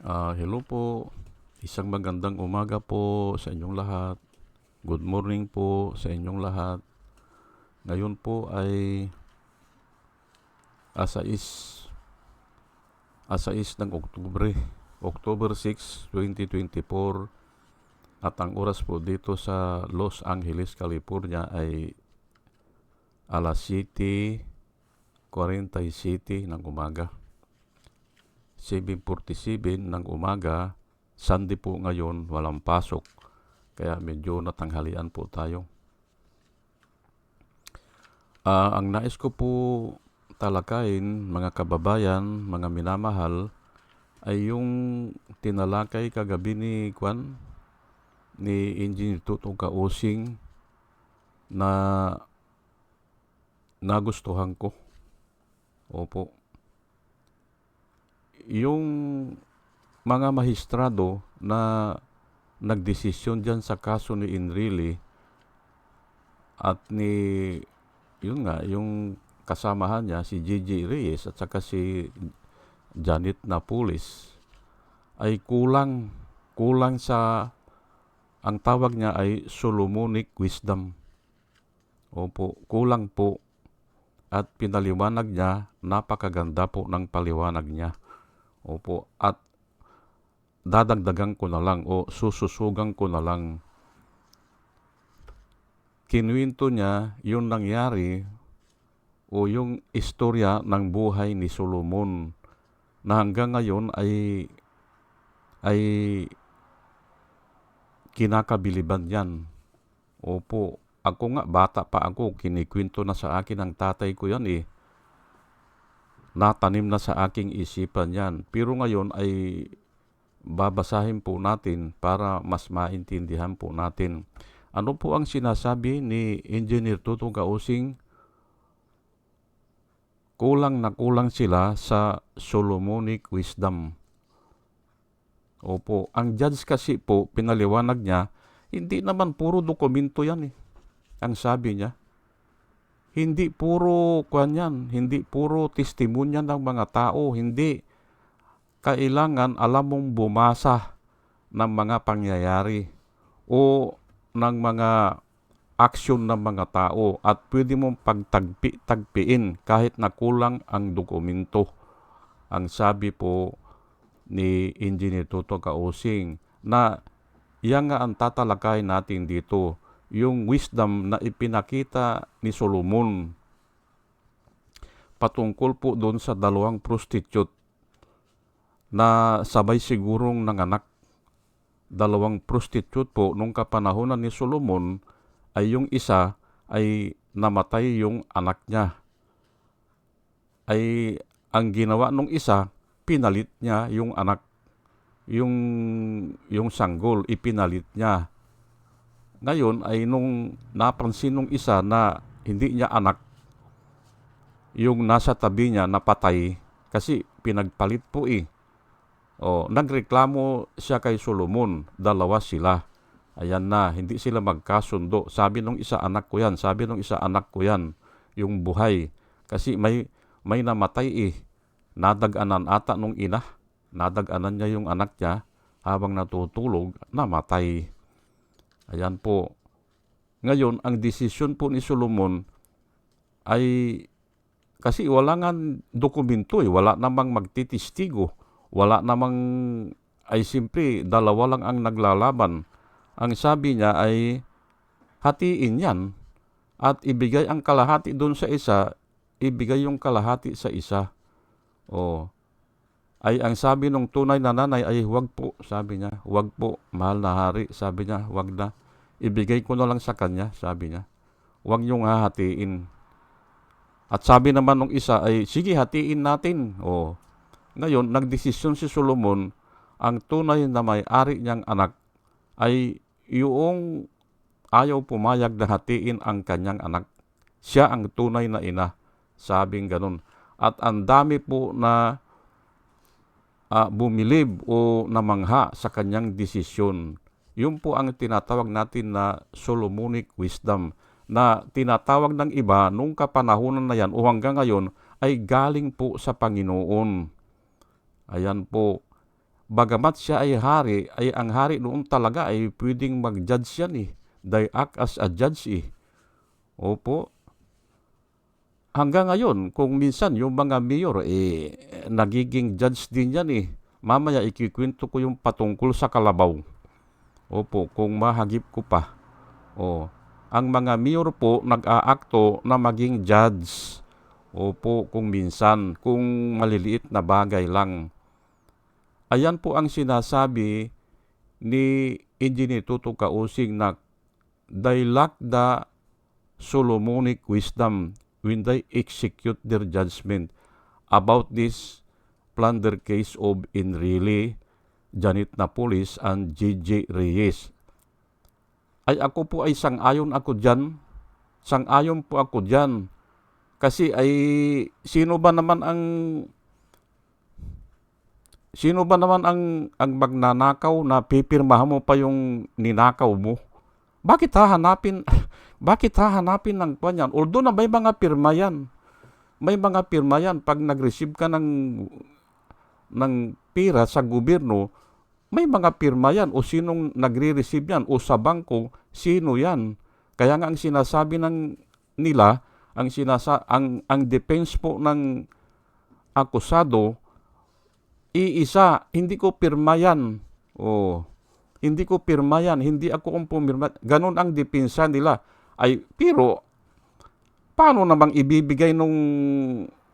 Ah, hello po. Isang magandang umaga po sa inyong lahat. Good morning po sa inyong lahat. Ngayon po ay asa is asa is ng Oktubre, October 6, 2024. At ang oras po dito sa Los Angeles, California ay alas 7.47 ng umaga. 7.47 ng umaga, Sunday po ngayon, walang pasok. Kaya medyo natanghalian po tayo. Ah, ang nais ko po talakayin, mga kababayan, mga minamahal, ay yung tinalakay kagabi ni Kwan, ni Engineer Tutong Kausing na nagustuhan ko. Opo. Yung mga mahistrado na nagdesisyon dyan sa kaso ni Enrile at ni yun nga, yung kasamahan niya, si Gigi Reyes at saka si Janet Napoles ay kulang kulang sa ang tawag niya ay Solomonic wisdom. Opo, kulang po at pinaliwanag niya, napakaganda po ng paliwanag niya. Opo, at dadagdagan ko na lang o sususugan ko na lang. Kinuwento niya yung nangyari o yung istorya ng buhay ni Solomon na hanggang ngayon ay ay kinakabiliban yan. Opo, ako nga bata pa ako, kinikwento na sa akin ng tatay ko yan eh. Natanim na sa aking isipan yan. Pero ngayon ay babasahin po natin para mas maintindihan po natin. Ano po ang sinasabi ni Engineer Tutong Kausing? Kulang na kulang sila sa Solomonic wisdom. Opo, ang judge kasi po, pinaliwanag niya, hindi naman puro dokumento yan eh. Ang sabi niya, hindi puro kwan yan, hindi puro testimonya ng mga tao, hindi. Kailangan alam mong bumasa ng mga pangyayari o ng mga aksyon ng mga tao at pwede mong pagtagpi-tagpiin kahit na kulang ang dokumento. Ang sabi po ni Engineer Toto Kausing na yan nga ang tatalakay natin dito, yung wisdom na ipinakita ni Solomon patungkol po doon sa dalawang prostitute na sabay sigurong nanganak. Dalawang prostitute po nung kapanahonan ni Solomon ay yung isa ay namatay yung anak niya. Ay ang ginawa nung isa, pinalit niya yung anak, yung, yung sanggol, ipinalit niya. Ngayon ay nung napansin nung isa na hindi niya anak, yung nasa tabi niya napatay kasi pinagpalit po eh. O, nagreklamo siya kay Solomon, dalawa sila. Ayan na, hindi sila magkasundo. Sabi nung isa anak ko yan, sabi nung isa anak ko yan, yung buhay. Kasi may, may namatay eh. Nadaganan ata nung ina. Nadaganan niya yung anak niya habang natutulog, namatay. Ayan po. Ngayon, ang desisyon po ni Solomon ay kasi wala nga dokumento eh, wala namang magtitistigo, wala namang ay simpre dalawa lang ang naglalaban. Ang sabi niya ay hatiin yan at ibigay ang kalahati doon sa isa, ibigay yung kalahati sa isa. O, ay ang sabi ng tunay na nanay ay huwag po, sabi niya, huwag po, mahal na hari, sabi niya, huwag na. Ibigay ko na lang sa kanya, sabi niya. Huwag niyong hahatiin. At sabi naman ng isa ay, sige, hatiin natin. O, ngayon, nagdesisyon si Solomon, ang tunay na may-ari niyang anak ay yung ayaw pumayag na hatiin ang kanyang anak. Siya ang tunay na ina. Sabing ganun. At ang dami po na uh, bumilib o namangha sa kanyang desisyon. Yun po ang tinatawag natin na Solomonic wisdom na tinatawag ng iba nung kapanahonan na yan o hanggang ngayon ay galing po sa Panginoon. Ayan po. bagamat siya ay hari, ay ang hari noon talaga ay pwedeng mag-judge yan eh. They act as a judge eh. Opo. Hanggang ngayon, kung minsan yung mga mayor, eh, nagiging judge din yan eh. Mamaya ikikwento ko yung patungkol sa kalabaw. Opo, kung mahagip ko pa. O, ang mga mayor po nag-aakto na maging judge. Opo, kung minsan, kung maliliit na bagay lang. Ayan po ang sinasabi ni Engineer Tuto Kausing na they lack the Solomonic wisdom when they execute their judgment about this plunder case of Enrile, Janet Napolis, and J.J. Reyes. Ay ako po ay sang-ayon ako dyan. Sang-ayon po ako dyan. Kasi ay sino ba naman ang Sino ba naman ang ang magnanakaw na pipirmahan mo pa yung ninakaw mo? Bakit hahanapin bakit hahanapin ng kanyan? Although na may mga pirma yan. May mga pirma yan pag nag-receive ka ng ng pira sa gobyerno, may mga pirma yan o sinong nagre-receive yan o sa bangko, sino yan? Kaya nga ang sinasabi ng nila, ang sinasa ang ang defense po ng akusado iisa, hindi ko pirma yan. Oh, hindi ko pirma yan, hindi ako ang pumirma. Ganon ang depensa nila. Ay, pero, paano namang ibibigay nung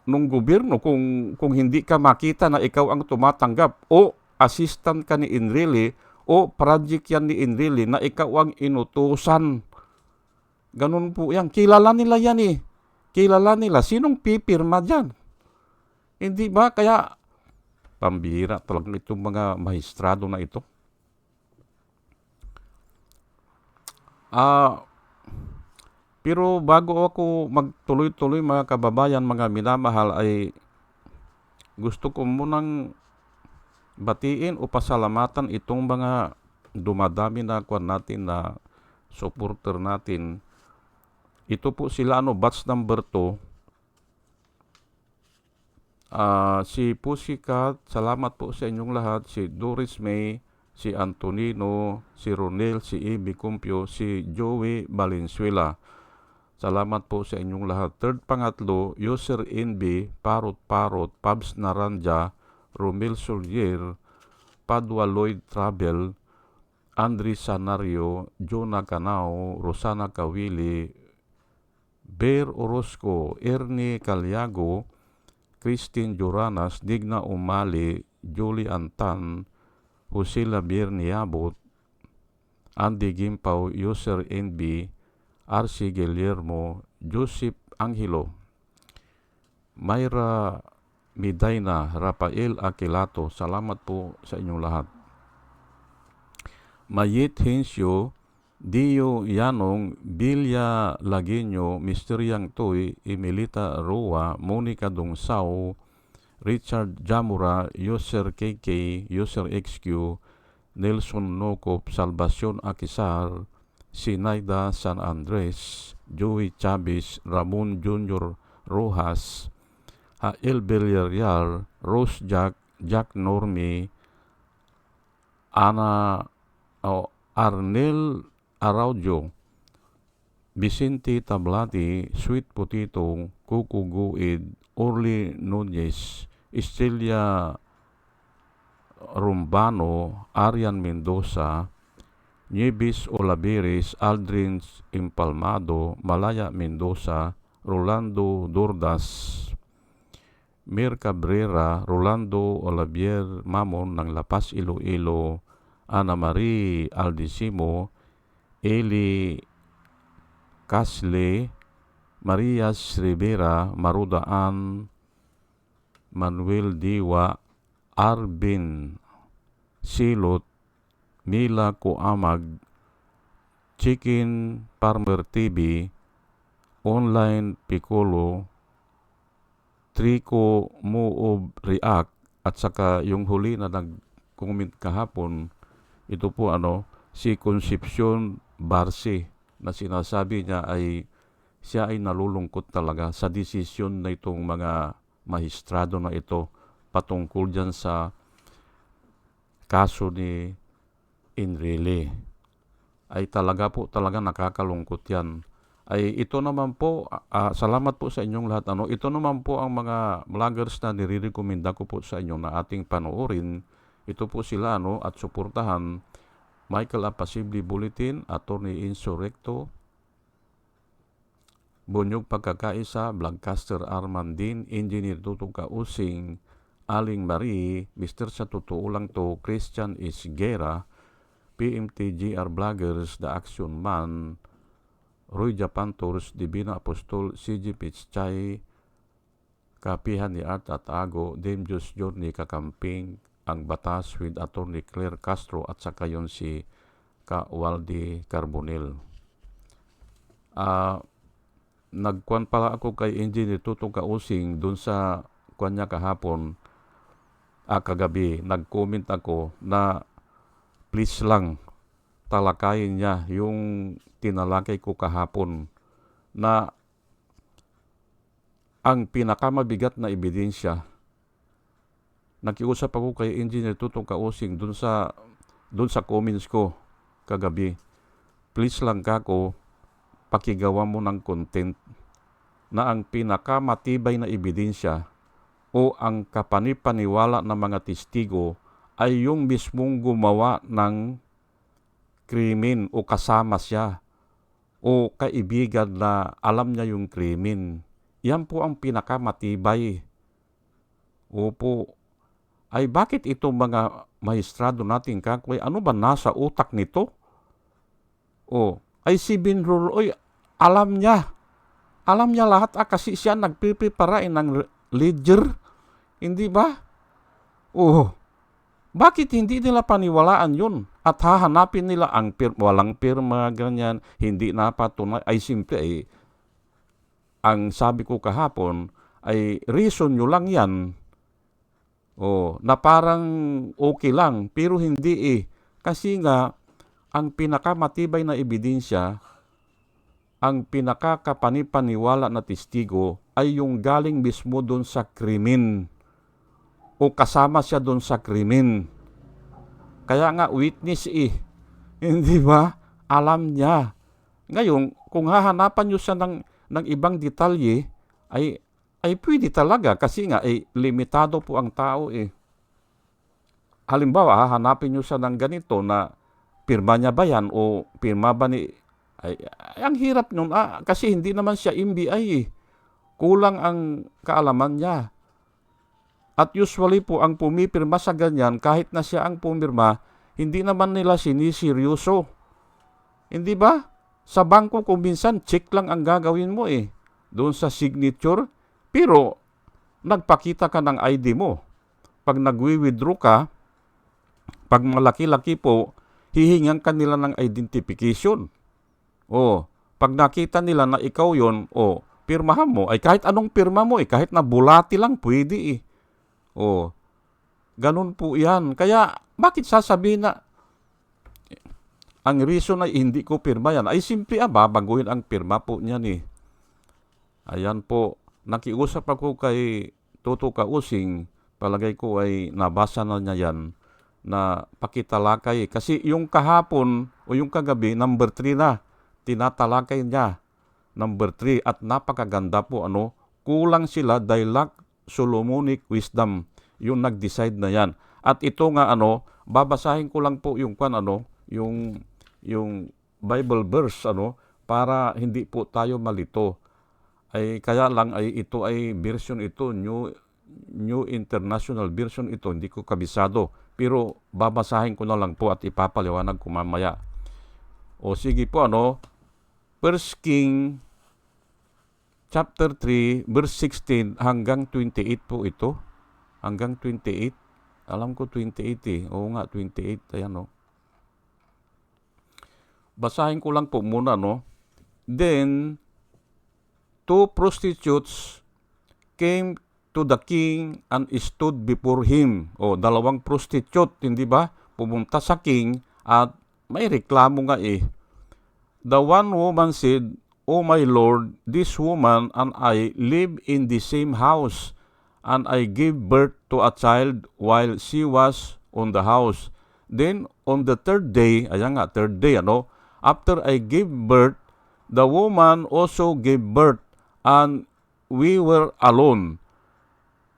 nung gobyerno kung kung hindi ka makita na ikaw ang tumatanggap o assistant ka ni Enrile o project yan ni Enrile na ikaw ang inutusan. Ganun po yan. Kilala nila yan eh. Kilala nila. Sinong pipirma dyan? Hindi ba? Kaya pambihira talaga itong mga mahistrado na ito. Ah, pero bago ako magtuloy-tuloy mga kababayan, mga minamahal ay gusto ko munang batiin o pasalamatan itong mga dumadami na kwan natin na supporter natin. Ito po sila ano batch number 2 Ah, si Pussycat, salamat po sa inyong lahat. Si Doris May, si Antonino, si Ronel, si Ibi Cumpio, si Joey Valenzuela. Salamat po sa inyong lahat. Third pangatlo, User NB, Parot Parot, Pabs Naranja, Romel Solier, Padua Lloyd Travel, Andri Sanario, Jonah Canao, Rosana Kawili, Bear Orozco, Ernie Calyago, Christine Juranas, Digna Umali, Julie Antan, Jose Labier Niabot, Andy Gimpaw, User NB, RC Guillermo, Joseph Angelo, Myra Midayna, Rafael Aquilato, salamat po sa inyong lahat. Mayit Hensyo, Dio Yanong, Bilya Laguinyo, Misteryang Toy, Emilita Roa, Monica Dongsaw, Richard Jamura, User KK, User XQ, Nelson Nocop, Salvacion Akisar, Sinaida San Andres, Joey Chavez, Ramon Junior Rojas, Hael Villarreal, Rose Jack, Jack Normi, Ana oh, Arnel Araujo, Vicente Tablati, Sweet Potato, Kuku Guid, Orly Nunez, Estrella Rumbano, Arian Mendoza, Nieves Olaveres, Aldrin Impalmado, Malaya Mendoza, Rolando Dordas, Mir Cabrera, Rolando Olavier Mamon ng Lapas Iloilo, Ana Marie Aldisimo, Eli Casle, Marias Rivera, Marudaan, Manuel Diwa, Arbin Silot, Mila Kuamag, Chicken Farmer TV, Online Piccolo, Trico Moob React, at saka yung huli na nag-comment kahapon, ito po ano, si Concepcion Barsi na sinasabi niya ay siya ay nalulungkot talaga sa desisyon na itong mga mahistrado na ito patungkol dyan sa kaso ni Enrile. Ay talaga po, talaga nakakalungkot yan. Ay ito naman po, ah, salamat po sa inyong lahat. Ano, ito naman po ang mga vloggers na nire-recommenda ko po sa inyo na ating panoorin. Ito po sila ano, at suportahan Michael Apasibli Bulletin, Attorney Insurrecto, Bunyog Pagkakaisa, Vlogcaster Armandin, Engineer Tutong Kausing, Aling Marie, Mr. Sa Totoo Lang To, Christian Isguera, PMTGR Vloggers, The Action Man, Roy Japan Tours, Divina Apostol, CG Pichchay, Kapihan ni Art at Ago, Dame Journey Kakamping, Ang Batas with Attorney Claire Castro at saka yun si Ka Waldi Carbonel. Ah, nagkuan pala ako kay Engineer Tutong Kausing dun sa kuan niya kahapon ah, kagabi nag-comment ako na please lang talakayin niya yung tinalakay ko kahapon na ang pinakamabigat na ebidensya. Nakiusap ako kay Engineer Tutong Kausing dun sa dun sa comments ko kagabi. Please lang kako pakigawa mo ng content na ang pinakamatibay na ebidensya o ang kapanipaniwala ng mga testigo ay yung mismong gumawa ng krimen o kasama siya o kaibigan na alam niya yung krimen. Yan po ang pinakamatibay. Opo. Ay bakit itong mga maestrado natin kakway, ano ba nasa utak nito? O, ay si Binrul, oy, alam niya. Alam niya lahat ah, kasi siya nagpipreparain ng ledger. Hindi ba? Oh, bakit hindi nila paniwalaan yun? At hahanapin nila ang pir walang pirma, ganyan, hindi napatunay. Ay simple, ay, ang sabi ko kahapon, ay reason nyo lang yan. Oh, na parang okay lang, pero hindi eh. Kasi nga, ang pinakamatibay na ebidensya, ang pinakakapanipaniwala na testigo ay yung galing mismo doon sa krimen o kasama siya doon sa krimen. Kaya nga witness eh. Hindi ba? Alam niya. Ngayon, kung hahanapan niyo siya ng, ng ibang detalye, ay, ay pwede talaga kasi nga ay limitado po ang tao eh. Halimbawa, hahanapin niyo siya ng ganito na pirma niya ba yan o pirma ba ni... Ay, ay ang hirap nun ah, kasi hindi naman siya MBI eh. Kulang ang kaalaman niya. At usually po ang pumipirma sa ganyan, kahit na siya ang pumirma, hindi naman nila siniseryoso. Hindi ba? Sa bangko kung minsan, check lang ang gagawin mo eh. Doon sa signature. Pero, nagpakita ka ng ID mo. Pag nagwi-withdraw ka, pag malaki-laki po, hihingan ka nila ng identification. O, pag nakita nila na ikaw yon o, pirmahan mo, ay kahit anong pirma mo eh, kahit na bulati lang, pwede eh. O, ganun po yan. Kaya, bakit sasabihin na ang reason ay hindi ko pirma yan? Ay simple ah, babaguhin ang pirma po niyan eh. Ayan po, nakiusap ako kay Toto Kausing, palagay ko ay nabasa na niya yan, na pakitalakay. Kasi yung kahapon o yung kagabi, number 3 na, tinatalakay niya. Number 3, at napakaganda po, ano, kulang sila dahil lack Solomonic wisdom. Yung nag-decide na yan. At ito nga ano, babasahin ko lang po yung kwan ano, yung yung Bible verse ano para hindi po tayo malito. Ay kaya lang ay ito ay version ito new new international version ito hindi ko kabisado pero babasahin ko na lang po at ipapaliwanag ko mamaya. O sige po ano, First King chapter 3, verse 16 hanggang 28 po ito. Hanggang 28. Alam ko 28 eh. Oo nga, 28. Ayan no. Basahin ko lang po muna no. Then, two prostitutes came to the king and stood before him. O, dalawang prostitute, hindi ba? Pumunta sa king at may reklamo nga eh. The one woman said, O my Lord, this woman and I live in the same house, and I gave birth to a child while she was on the house. Then, on the third day, ayan nga, third day, ano, after I gave birth, the woman also gave birth, and we were alone.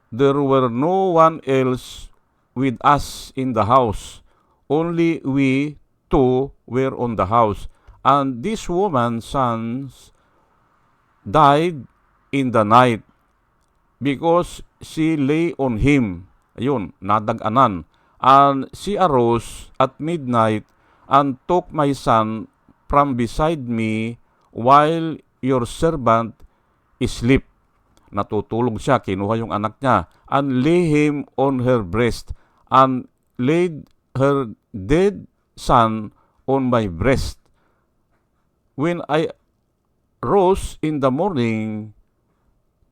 There were no one else with us in the house. Only we two were on the house. And this woman's sons died in the night because she lay on him. Ayun, nadaganan. And she arose at midnight and took my son from beside me while your servant sleep. Natutulog siya, kinuha yung anak niya, and lay him on her breast, and laid her dead son on my breast. When I rose in the morning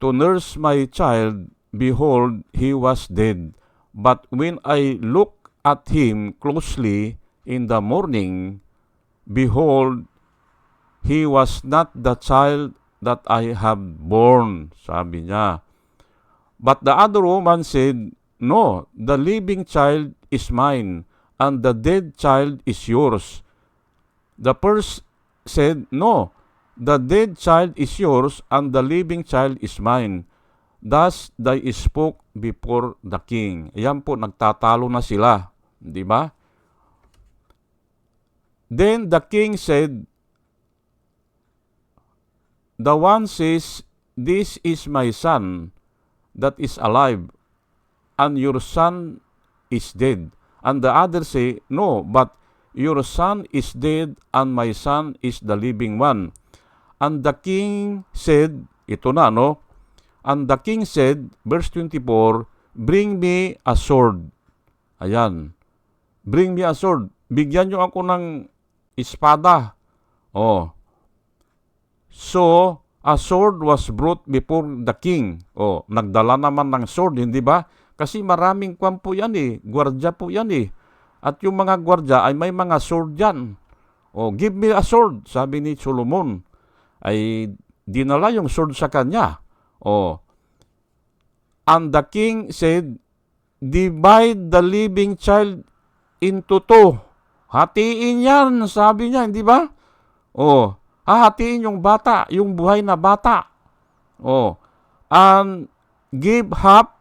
to nurse my child, behold, he was dead. But when I looked at him closely in the morning, behold, he was not the child that I have born, sabi niya. But the other woman said, No, the living child is mine, and the dead child is yours. The first said, No, the dead child is yours, and the living child is mine. Thus they spoke before the king. Ayan po, nagtatalo na sila. Di ba? Then the king said, The one says, This is my son that is alive, and your son is dead. And the other say, No, but your son is dead, and my son is the living one. And the king said, ito na, no? And the king said, verse 24, Bring me a sword. Ayan. Bring me a sword. Bigyan nyo ako ng espada. Oh. So, a sword was brought before the king. Oh, nagdala naman ng sword, hindi ba? Kasi maraming kwan yan eh. Gwardya po yan eh. At yung mga gwardya ay may mga sword yan. Oh, give me a sword, sabi ni Solomon. Ay dinala yung sword sa kanya. Oh. And the king said, Divide the living child into two. Hatiin yan, sabi niya, hindi ba? Oh, hahatiin yung bata, yung buhay na bata. Oh, and give half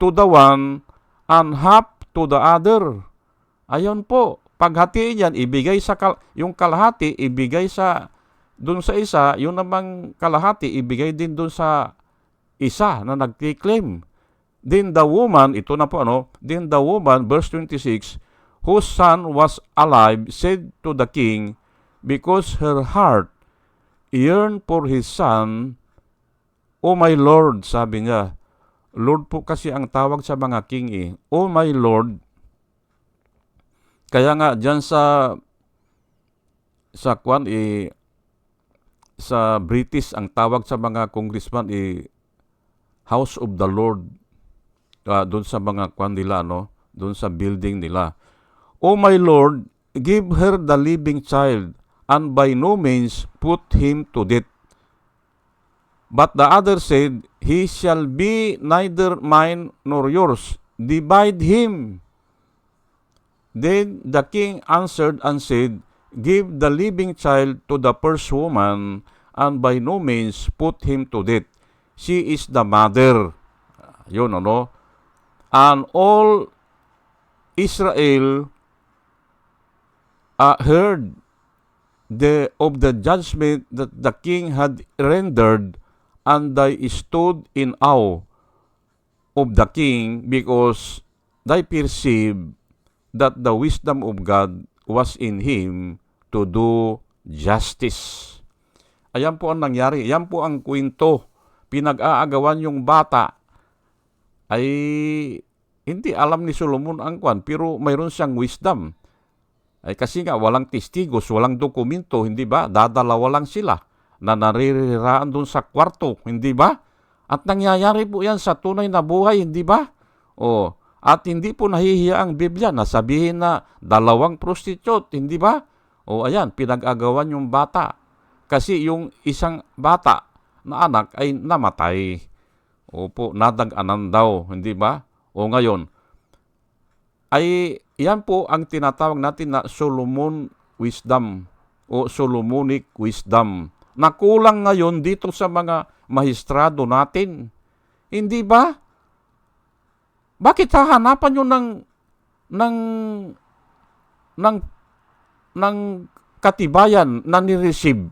to the one and half to the other. Ayon po, paghatiin yan, ibigay sa kal yung kalahati, ibigay sa dun sa isa, yung namang kalahati, ibigay din dun sa isa na nagki-claim. Then the woman, ito na po ano, then the woman, verse 26, whose son was alive, said to the king, because her heart yearned for his son, O my Lord, sabi niya, Lord po kasi ang tawag sa mga king eh, O my Lord, kaya nga dyan sa sa kwan eh, sa British ang tawag sa mga congressman eh, House of the Lord. Uh, doon sa mga kwan nila no? Doon sa building nila. O my Lord give her the living child and by no means put him to death. But the other said he shall be neither mine nor yours. Divide him Then the king answered and said give the living child to the first woman and by no means put him to death. She is the mother. Yun, ano? And all Israel uh, heard the of the judgment that the king had rendered and they stood in awe of the king because they perceived that the wisdom of God was in him to do justice. Ayan po ang nangyari. Ayan po ang kwento. Pinag-aagawan yung bata ay hindi alam ni Solomon ang kwan, pero mayroon siyang wisdom. Ay kasi nga walang testigos, walang dokumento, hindi ba? Dadalawa lang sila na naririraan doon sa kwarto, hindi ba? At nangyayari po yan sa tunay na buhay, hindi ba? O, at hindi po nahihiya ang Biblia na sabihin na dalawang prostitute, hindi ba? O ayan, pinag-agawan yung bata. Kasi yung isang bata na anak ay namatay. Opo, nadag-anan daw, hindi ba? O ngayon, ay yan po ang tinatawag natin na Solomon wisdom o Solomonic wisdom. Nakulang ngayon dito sa mga mahistrado natin. Hindi ba? Bakit hahanapan nyo ng ng ng ng katibayan na ni-receive?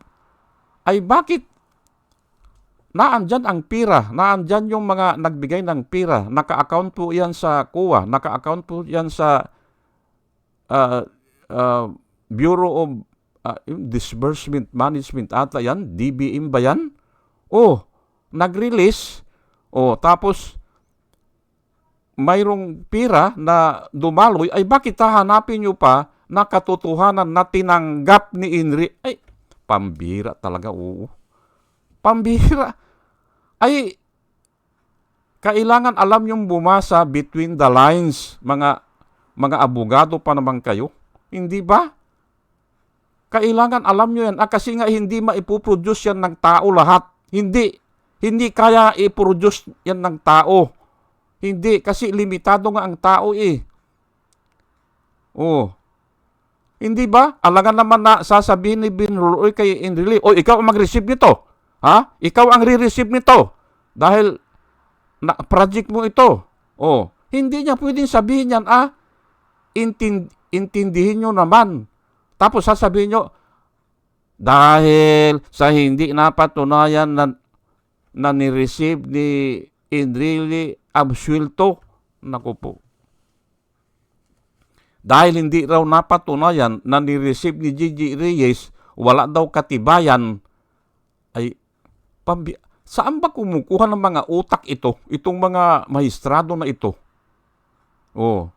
Ay bakit naandyan ang pira, naandyan yung mga nagbigay ng pira, naka-account po yan sa kuwa, naka-account po yan sa uh, uh, Bureau of uh, Disbursement Management ata yan, DBM ba yan? Oh, nag-release, oh, tapos mayroong pira na dumaloy, ay bakit hahanapin nyo pa na katotohanan na tinanggap ni Inri? Ay, pambira talaga, oo. Pambira. Ay, kailangan alam yung bumasa between the lines, mga mga abogado pa naman kayo. Hindi ba? Kailangan alam nyo yan. Ah, kasi nga hindi maipoproduce yan ng tao lahat. Hindi. Hindi kaya i-produce yan ng tao. Hindi. Kasi limitado nga ang tao eh. Oh. Hindi ba? Alangan naman na sasabihin ni Bin Ruloy kay Enrile, o ikaw ang mag-receive nito. Ha? Ikaw ang re-receive nito. Dahil na, project mo ito. Oh. Hindi niya pwedeng sabihin yan, ah, intind, intindihin nyo naman. Tapos sasabihin nyo, dahil sa hindi napatunayan na, na ni-receive ni Enrile absuelto, naku po. Dahil hindi raw napatunayan na ni-receive ni Gigi Reyes, wala daw katibayan, ay pambi saan ba kumukuha ng mga utak ito, itong mga mahistrado na ito? Oh.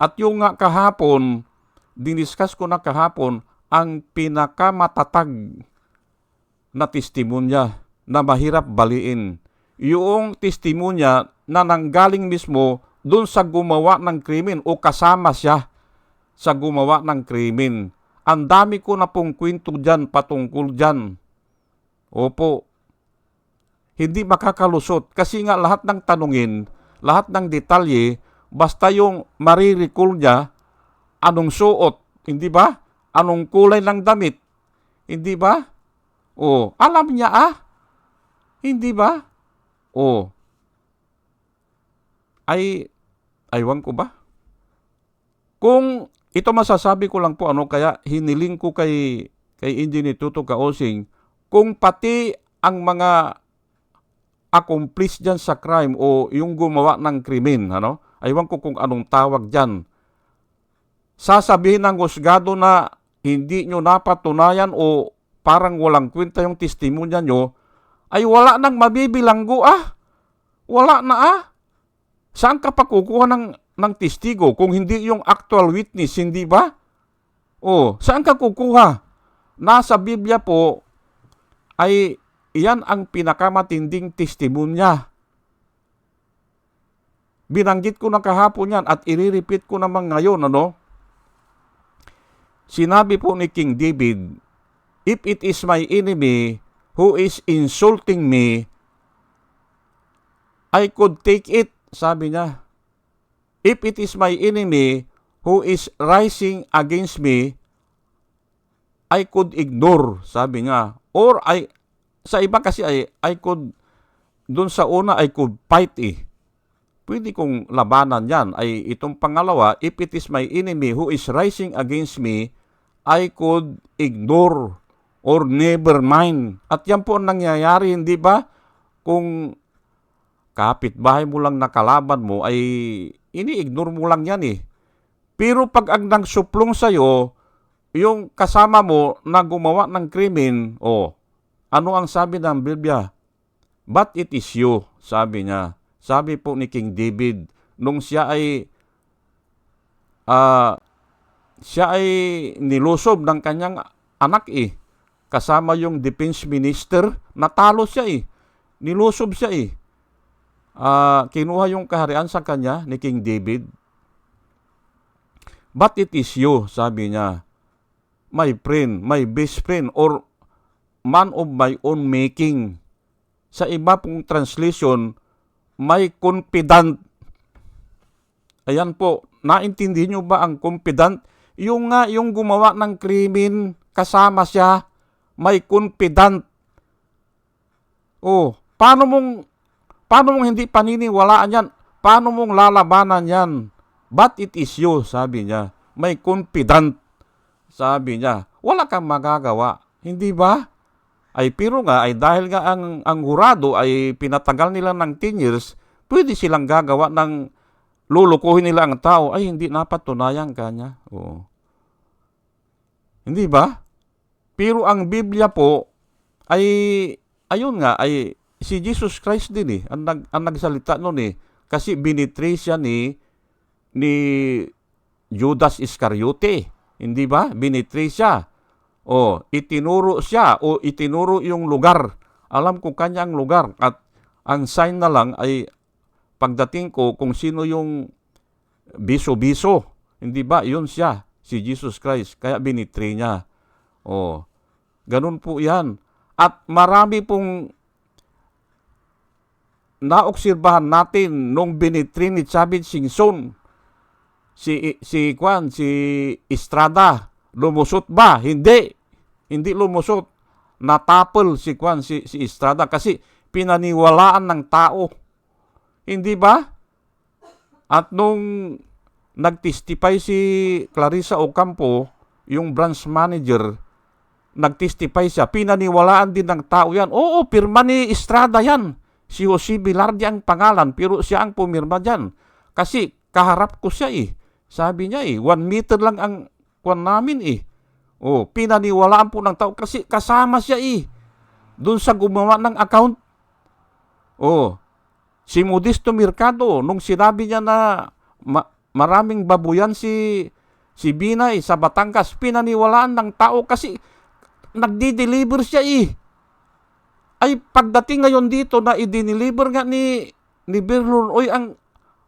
At yung nga kahapon, diniskas ko na kahapon, ang pinakamatatag na testimonya na mahirap baliin. Yung testimonya na nanggaling mismo doon sa gumawa ng krimen o kasama siya sa gumawa ng krimen. Ang dami ko na pong kwento dyan patungkol dyan. Opo, hindi makakalusot kasi nga lahat ng tanungin, lahat ng detalye, basta yung marirecall niya, anong suot, hindi ba? Anong kulay ng damit, hindi ba? O, alam niya ah, hindi ba? O, ay, aywan ko ba? Kung ito masasabi ko lang po ano, kaya hiniling ko kay, kay Engineer Tuto Kaosing, kung pati ang mga accomplice dyan sa crime o yung gumawa ng krimen, ano? Aywan ko kung anong tawag dyan. Sasabihin ng husgado na hindi nyo napatunayan o parang walang kwenta yung testimonya nyo, ay wala nang mabibilanggo ah. Wala na ah. Saan ka pa kukuha ng, ng testigo kung hindi yung actual witness, hindi ba? Oh, saan ka kukuha? Nasa Biblia po ay iyan ang pinakamatinding testimonya. Binanggit ko na kahapon yan at i-repeat ko naman ngayon, ano? Sinabi po ni King David, If it is my enemy who is insulting me, I could take it, sabi niya. If it is my enemy who is rising against me, I could ignore, sabi niya. Or I, sa iba kasi ay, I could, dun sa una, I could fight eh. Pwede kong labanan yan. Ay itong pangalawa, if it is my enemy who is rising against me, I could ignore or never mind. At yan po ang nangyayari, hindi ba? Kung kapitbahay mo lang nakalaban mo, ay ini-ignore mo lang yan eh. Pero pag ang nang suplong sa'yo, yung kasama mo na gumawa ng krimen, oh, ano ang sabi ng Biblia? But it is you, sabi niya. Sabi po ni King David, nung siya ay uh, siya ay nilusob ng kanyang anak eh. Kasama yung defense minister, natalo siya eh. Nilusob siya eh. Uh, kinuha yung kaharian sa kanya ni King David. But it is you, sabi niya, my friend, my best friend, or man of my own making. Sa iba pong translation, my confidant. Ayan po, naintindihan nyo ba ang confident? Yung nga, yung gumawa ng krimen, kasama siya, may confident. Oh, paano mong, paano mong hindi paniniwalaan yan? Paano mong lalabanan yan? But it is you, sabi niya. May confident, sabi niya. Wala kang magagawa, hindi ba? Ay pero nga, ay dahil nga ang, ang hurado ay pinatagal nila ng 10 years, pwede silang gagawa ng lulukuhin nila ang tao, ay hindi napatunayan kanya. Oo. Hindi ba? Pero ang Biblia po ay ayun nga ay si Jesus Christ din eh ang, nag, ang nagsalita noon eh kasi binitray siya ni ni Judas Iscariote. Hindi ba? Binitray siya. O itinuro siya o itinuro yung lugar. Alam ko kanya ang lugar at ang sign na lang ay pagdating ko kung sino yung biso-biso. Hindi ba? Yun siya, si Jesus Christ. Kaya binitray niya. O, ganun po yan. At marami pong naobserbahan natin nung binitray ni Chavit Singson. Si, si Kwan, si Estrada, lumusot ba? Hindi. Hindi lumusot. Natapol si Kwan, si, si Estrada kasi pinaniwalaan ng tao. Hindi ba? At nung nagtestify si Clarissa Ocampo, yung branch manager, nagtestify siya, pinaniwalaan din ng tao yan. Oo, pirma ni Estrada yan. Si Jose Bilardi ang pangalan, pero siya ang pumirma dyan. Kasi kaharap ko siya eh. Sabi niya eh, one meter lang ang kwan namin eh. Oh, pinaniwalaan po ng tao kasi kasama siya eh. Doon sa gumawa ng account. Oh, si Modesto Mercado, nung sinabi niya na ma- maraming babuyan si si Binay sa Batangas, pinaniwalaan ng tao kasi nagdi-deliver siya eh. Ay pagdating ngayon dito na i-deliver nga ni ni Berlon, oy ang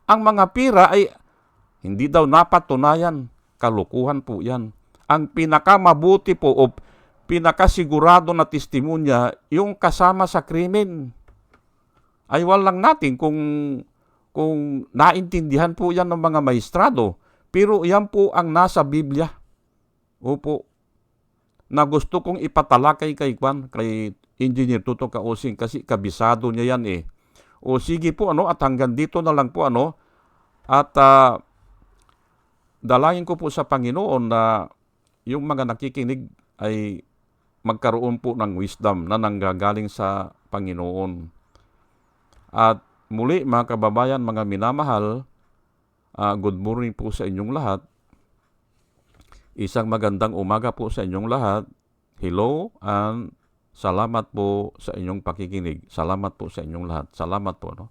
ang mga pira ay hindi daw napatunayan. Kalukuhan po yan. Ang pinakamabuti po o pinakasigurado na testimonya, yung kasama sa krimen. Ay walang natin kung kung naintindihan po yan ng mga maestrado. Pero yan po ang nasa Biblia. Opo. Na gusto kong ipatalakay kay Kwan, kay Engineer Tuto Kausing kasi kabisado niya yan eh. O sige po ano at hanggang dito na lang po ano at uh, dalangin ko po sa Panginoon na yung mga nakikinig ay magkaroon po ng wisdom na nanggagaling sa Panginoon. At muli mga kababayan, mga minamahal, uh, good morning po sa inyong lahat. Isang magandang umaga po sa inyong lahat. Hello and salamat po sa inyong pakikinig. Salamat po sa inyong lahat. Salamat po. No?